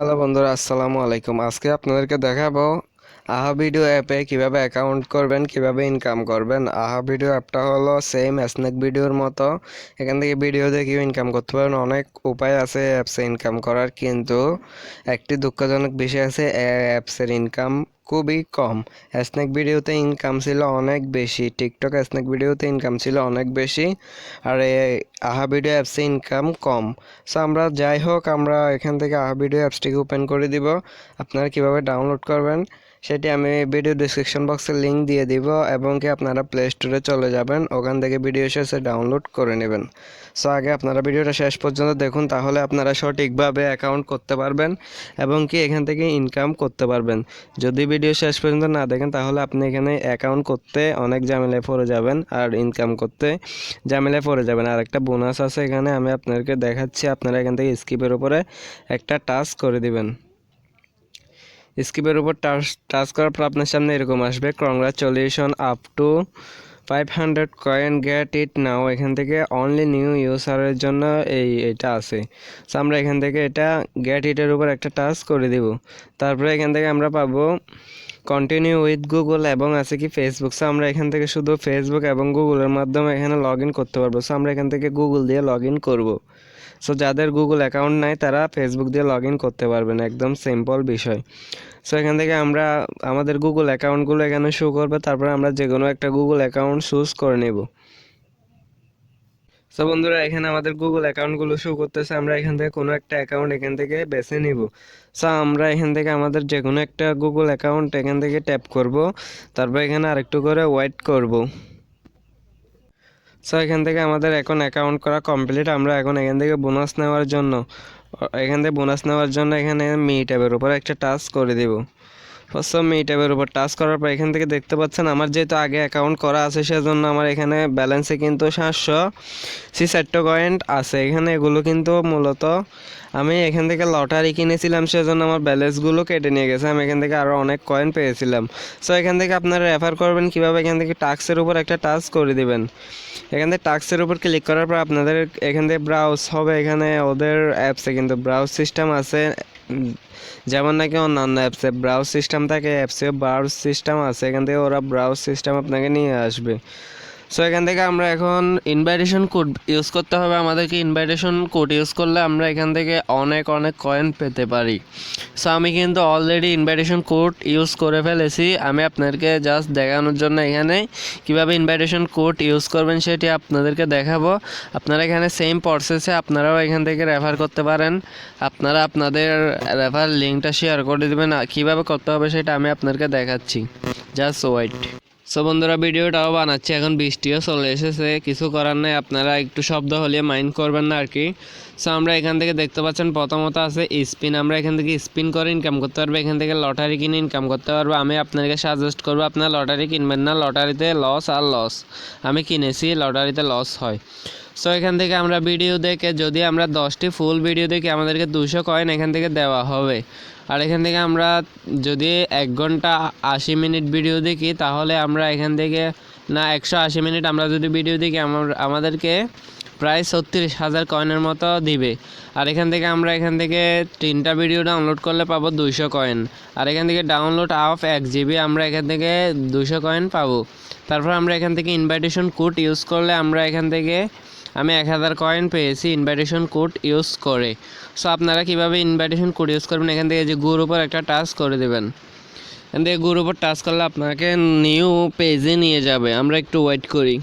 Hello বন্ধুরা, আসসালামু আলাইকুম। আজকে আপনাদেরকে দেখাবো আহা ভিডিও অ্যাপে কীভাবে অ্যাকাউন্ট করবেন, কীভাবে ইনকাম করবেন। আহা ভিডিও অ্যাপটা হলো সেম স্ন্যাক ভিডিওর মতো। এখান থেকে ভিডিও দেখেও ইনকাম করতে পারেন। অনেক উপায় আছে অ্যাপসে ইনকাম করার, কিন্তু একটি দুঃখজনক বিষয় আছে অ্যাপসের ইনকাম খুবই কম। স্ন্যাক ভিডিওতে ইনকাম ছিল অনেক বেশি। টিকটক স্ন্যাক ভিডিওতে ইনকাম ছিল অনেক বেশি। আর আহা ভিডিও অ্যাপসে ইনকাম কম। সো আমরা যাই হোক, আমরা এখান থেকে আহা ভিডিও অ্যাপসটিকে ওপেন করে দিব। আপনারা কীভাবে ডাউনলোড করবেন? সেটি আমি ভিডিও ডিসক্রিপশন বক্সে লিঙ্ক দিয়ে দিব এবং কি আপনারা প্লে স্টোরে চলে যাবেন, ওখান থেকে ভিডিও শেষে ডাউনলোড করে নেবেন। সো আগে আপনারা ভিডিওটা শেষ পর্যন্ত দেখুন, তাহলে আপনারা সঠিকভাবে অ্যাকাউন্ট করতে পারবেন এবং কি এখান থেকে ইনকাম করতে পারবেন। যদি ভিডিও শেষ পর্যন্ত না দেখেন, তাহলে আপনি এখানে অ্যাকাউন্ট করতে অনেক ঝামেলায় পড়ে যাবেন আর ইনকাম করতে ঝামেলায় পড়ে যাবেন। আর একটা বোনাস আছে এখানে, আমি আপনাদেরকে দেখাচ্ছি, আপনারা এখান থেকে স্কিপের উপরে একটা টাচ করে দিবেন। স্কিপের উপর টাচ টাচ করার পর আপনার সামনে এরকম আসবে। Congratulation up to five hundred coin get it now এখান থেকে অনলি নিউ ইউজারের জন্য এই, এটা আছে। সো আমরা এখান থেকে এটা গেট ইটের উপর একটা টাচ করে দিব। তারপরে এখান থেকে আমরা পাবো কন্টিনিউ উইথ গুগল এবং আছে কি ফেসবুক সো আমরা এখান থেকে শুধু ফেসবুক এবং গুগলের মাধ্যমে এখানে লগ ইন করতে পারব। সো আমরা এখান থেকে গুগল দিয়ে লগ ইন করব। সো যাদের গুগল অ্যাকাউন্ট নাই, তারা ফেসবুক দিয়ে লগ ইন করতে পারবেন একদম সিম্পল বিষয়। সো এখান থেকে আমরা আমাদের গুগল অ্যাকাউন্টগুলো এখানে শো করবে। তারপরে আমরা যে কোনো একটা গুগল অ্যাকাউন্ট চুজ করে নেব। সো বন্ধুরা, এখানে আমাদের গুগল অ্যাকাউন্টগুলো শো করতেছে। আমরা এখান থেকে কোনো একটা অ্যাকাউন্ট এখান থেকে বেছে নিব। সো আমরা এখান থেকে আমাদের যে কোনো একটা গুগল অ্যাকাউন্ট এখান থেকে ট্যাপ করব। তারপর এখানে আরেকটু করে ওয়েট করব। সো এখান থেকে আমাদের এখন অ্যাকাউন্ট করা কমপ্লিট আমরা এখন এখান থেকে বোনাস নেওয়ার জন্য, এখান থেকে বোনাস নেওয়ার জন্য এখানে মিনিট ট্যাবের উপর একটা টাস্ক করে দিব। ফার্স্ট মি ট্যাবের উপর টাচ করার পর এখান থেকে দেখতে পাচ্ছেন, আমার যেহেতু আগে অ্যাকাউন্ট করা আছে, সেজন্য আমার এখানে ব্যালেন্সে কিন্তু সাতশো ছিষট্টি কয়েন্ট আছে। এখানে এগুলো কিন্তু মূলত আমি এখান থেকে লটারি কিনেছিলাম, সেজন্য আমার ব্যালেন্সগুলো কেটে নিয়ে গেছে। আমি এখান থেকে আরও অনেক কয়েন পেয়েছিলাম। সো এখান থেকে আপনারা রেফার করবেন, কীভাবে এখান থেকে টাক্সের উপর একটা টাচ করে দিবেন। এখান থেকে টাক্সের উপর ক্লিক করার পর আপনাদের এখান থেকে ব্রাউজ হবে। এখানে ওদের অ্যাপসে কিন্তু ব্রাউজ সিস্টেম আছে। যেমন নাকি অন্যান্য অ্যাপসে ব্রাউজ সিস্টেম থাকে অ্যাপসে ব্রাউজ সিস্টেম আছে, এখান থেকে ওরা ব্রাউজ সিস্টেম আপনাকে নিয়ে আসবে। সো এখান থেকে আমরা এখন ইনভাইটেশন কোড ইউজ করতে হবে। আমাদেরকে ইনভাইটেশন কোড ইউজ করলে আমরা এখান থেকে অনেক অনেক কয়েন পেতে পারি। সো আমি কিন্তু অলরেডি ইনভাইটেশন কোড ইউজ করে ফেলেছি। আমি আপনাদেরকে জাস্ট দেখানোর জন্য এখানে কীভাবে ইনভাইটেশন কোড ইউজ করবেন সেটি আপনাদেরকে দেখাবো। আপনারা এখানে সেম প্রসেসে আপনারাও এখান থেকে রেফার করতে পারেন। আপনারা আপনাদের রেফার লিঙ্কটা শেয়ার করে দেবেন। কীভাবে করতে হবে সেটা আমি আপনাদেরকে দেখাচ্ছি। জাস্ট ওয়াইট সো বন্ধুরা, ভিডিওটাও বানাচ্ছি। এখন বৃষ্টিও চলে এসেছে। কিছু করার নেই। আপনারা একটু শব্দ হলে মাইন্ড করবেন না আর কি। সো আমরা এখান থেকে দেখতে পাচ্ছেন, প্রথমত আছে স্পিন আমরা এখান থেকে স্পিন করে ইনকাম করতে পারব। এখান থেকে লটারি কিনে ইনকাম করতে পারব। আমি আপনাকে সাজেস্ট করব, আপনার লটারি কিনবেন না। লটারিতে লস আর লস আমি কিনেছি লটারিতে লস হয়। সো এখান থেকে আমরা ভিডিও দেখে, যদি আমরা দশটি ফুল ভিডিও দেখি আমাদেরকে দুশো কয়েন এখান থেকে দেওয়া হবে। আর এখান থেকে আমরা যদি এক ঘণ্টা আশি মিনিট ভিডিও দেখি, তাহলে আমরা এখান থেকে না, একশো আশি মিনিট আমরা যদি ভিডিও দেখি আমাদেরকে প্রায় ছত্রিশ হাজার কয়েনের মতো দিবে। আর এখান থেকে আমরা এখান থেকে তিনটা ভিডিও ডাউনলোড করলে পাবো দুইশো কয়েন। আর এখান থেকে ডাউনলোড অফ এক জিবি আমরা এখান থেকে দুশো কয়েন পাবো। তারপর আমরা এখান থেকে ইনভাইটেশন কোড ইউজ করলে আমরা এখান থেকে আমি এক হাজার কয়েন পেয়েছি ইনভাইটেশন কোড ইউজ করে। সো আপনারা কীভাবে ইনভাইটেশন কোড ইউজ করবেন? এখান থেকে যে গুর উপর একটা টাচ করে দেবেন। এখান থেকে গুর উপর টাচ করলে আপনাকে নিউ পেজে নিয়ে যাবে। আমরা একটু ওয়েট করি।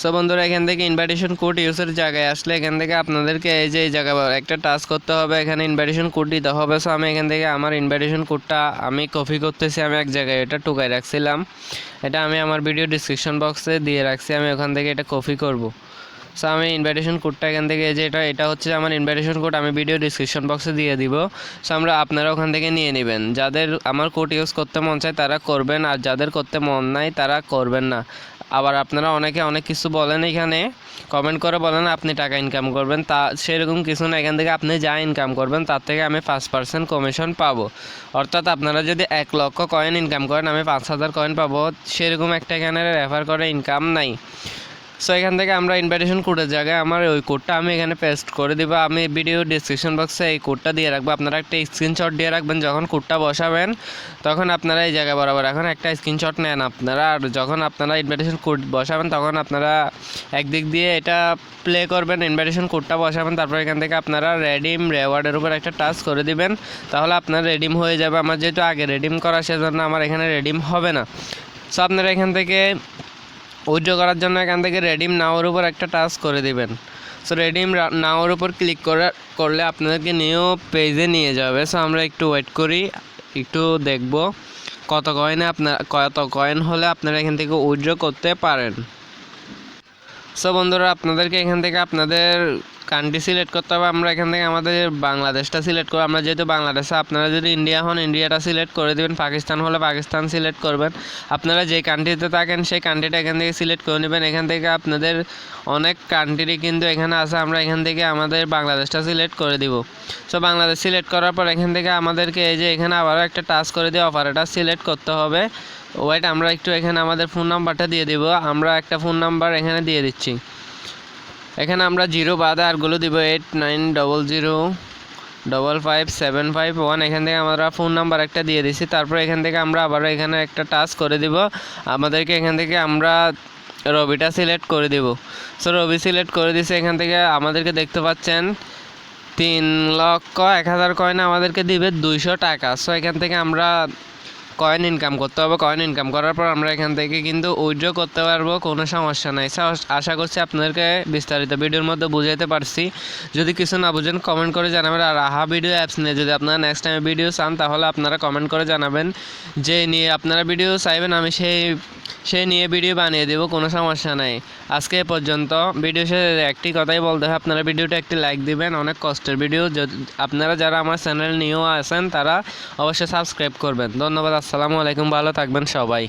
সো বন্ধুরা, এখান থেকে ইনভাইটেশন কোড ইউজের জায়গায় আসলে এখান থেকে আপনাদেরকে এই যে, এই জায়গায় একটা টাচ করতে হবে। এখানে ইনভাইটেশন কোড দিতে হবে। সো আমি এখান থেকে আমার ইনভাইটেশন কোডটা আমি কপি করতেছি। আমি এক জায়গায় এটা টুকাই রাখছিলাম। এটা আমি আমার ভিডিও ডিসক্রিপশন বক্সে দিয়ে রাখছি। আমি ওখান থেকে এটা কপি করব। সো আমি ইনভাইটেশন কোডটা এখান থেকে যে এটা এটা হচ্ছে আমার ইনভাইটেশন কোড আমি ভিডিও ডিসক্রিপশন বক্সে দিয়ে দিব। সো আমরা আপনারা ওখান থেকে নিয়ে নেবেন। যাদের আমার কোড ইউজ করতে মন চায় তারা করবেন, আর যাদের করতে মন নাই তারা করবেন না। আবার আপনারা অনেকে অনেক কিছু বলেন এখানে কমেন্ট করে বলেন আপনি টাকা ইনকাম করবেন। তা, সেরকম কিছু না, এখান থেকে আপনি যা ইনকাম করবেন তার থেকে আমি পাঁচ পার্সেন্ট কমিশন পাবো। অর্থাৎ আপনারা যদি এক লক্ষ কয়েন ইনকাম করেন, আমি পাঁচ হাজার কয়েন পাবো। সেরকম একটা এখানে রেফার করে ইনকাম নাই। সো এখান থেকে আমরা ইনভাইটেশন কোডের জায়গায় আমার ওই কোডটা আমি এখানে পেস্ট করে দিব। আমি ভিডিও ডিসক্রিপশন বক্সে এই কোডটা দিয়ে রাখব। আপনারা একটা স্ক্রিনশট দিয়ে রাখবেন, যখন কোডটা বসাবেন, তখন আপনারা এই জায়গায় বরাবর এখন একটা স্ক্রিনশট নেন আপনারা। আর যখন আপনারা ইনভাইটেশন কোড বসাবেন, তখন আপনারা একদিক দিয়ে এটা প্লে করবেন ইনভাইটেশন কোডটা বসাবেন, তারপর এখান থেকে আপনারা রেডিম রেওয়ার্ডের উপর একটা টাচ করে দিবেন। তাহলে আপনার রেডিম হয়ে যাবে। আমার যেহেতু আগে রেডিম করা, সেজন্য আমার এখানে রেডিম হবে না। সো আপনারা এখান থেকে উইথড্র করার জন্য এখান থেকে রেডিম নাওর উপর একটা টাচ করে দিবেন। সো রেডিম নাওর উপর ক্লিক করে, করলে আপনাদেরকে নিউ পেজে নিয়ে যাবে। সো আমরা একটু ওয়েট করি, একটু দেখব কত কয়েনে আপনার কত কয়েন হলে আপনারা এখান থেকে উইথড্র করতে পারেন। সো বন্ধুরা, আপনাদেরকে এখান থেকে আপনাদের কান্ট্রি সিলেক্ট করতে হবে, আমরা এখান থেকে আমাদের বাংলাদেশটা সিলেক্ট করব, আমরা যেহেতু বাংলাদেশে, আপনারা যদি ইন্ডিয়া হন ইন্ডিয়াটা সিলেক্ট করে দেবেন, পাকিস্তান হলে পাকিস্তান সিলেক্ট করবেন। আপনারা যে কান্ট্রিতে থাকেন, সেই কান্ট্রিটা এখান থেকে সিলেক্ট করে নেবেন। এখান থেকে আপনাদের অনেক কান্ট্রি কিন্তু এখানে আছে, আমরা এখান থেকে আমাদের বাংলাদেশটা সিলেক্ট করে দিব। সো বাংলাদেশ সিলেক্ট করার পর এখান থেকে আমাদেরকে এই যে এখানে আবারও একটা টাচ করে দিয়ে অপারেটার সিলেক্ট করতে হবে। ওয়েট আমরা একটু এখানে আমাদের ফোন নাম্বারটা দিয়ে দিব, আমরা একটা ফোন নাম্বার এখানে দিয়ে দিচ্ছি। এখানে আমরা জিরো বাদে আরগুলো দিব eight nine double zero double five seven five one এখান থেকে আমরা ফোন নাম্বার একটা দিয়ে দিছি। তারপর এখান থেকে আমরা আবারও এখানে একটা টাচ করে দিব। আমাদেরকে এখান থেকে আমরা রবিটা সিলেক্ট করে দিব। সো রবি সিলেক্ট করে দিছে এখান থেকে। আমাদেরকে দেখতে পাচ্ছেন, তিন লক্ষ এক হাজার কয়েন আমাদেরকে দিবে দুইশো টাকা। সো এখান থেকে আমরা কয়েন ইনকাম করতে হবে কয়েন ইনকাম করার পর আমরা এখান থেকে কিন্তু উইথড্র করতে পারব, কোনো সমস্যা নাই। আশা করছি আপনাদেরকে বিস্তারিত ভিডিওর মধ্যে বুঝাইতে পারছি। যদি কিছু না বুঝেন কমেন্ট করে জানাবেন। আর আহা ভিডিও অ্যাপস নিয়ে যদি আপনারা নেক্সট টাইমে ভিডিও চান, তাহলে আপনারা কমেন্ট করে জানাবেন। যে নিয়ে আপনারা ভিডিও চাইবেন, আমি সেই সেই নিয়ে ভিডিও বানিয়ে দেবো, কোনো সমস্যা নাই। আজকে পর্যন্ত ভিডিও শেষে একটি কথাই বলতে হবে আপনারা ভিডিওটা একটি লাইক দিবেন, অনেক কষ্টের ভিডিও। আপনারা যারা আমার চ্যানেল নিয়েও আছেন, তারা অবশ্যই সাবস্ক্রাইব করবেন। ধন্যবাদ, আসসালামু আলাইকুম, ভালো থাকবেন সবাই।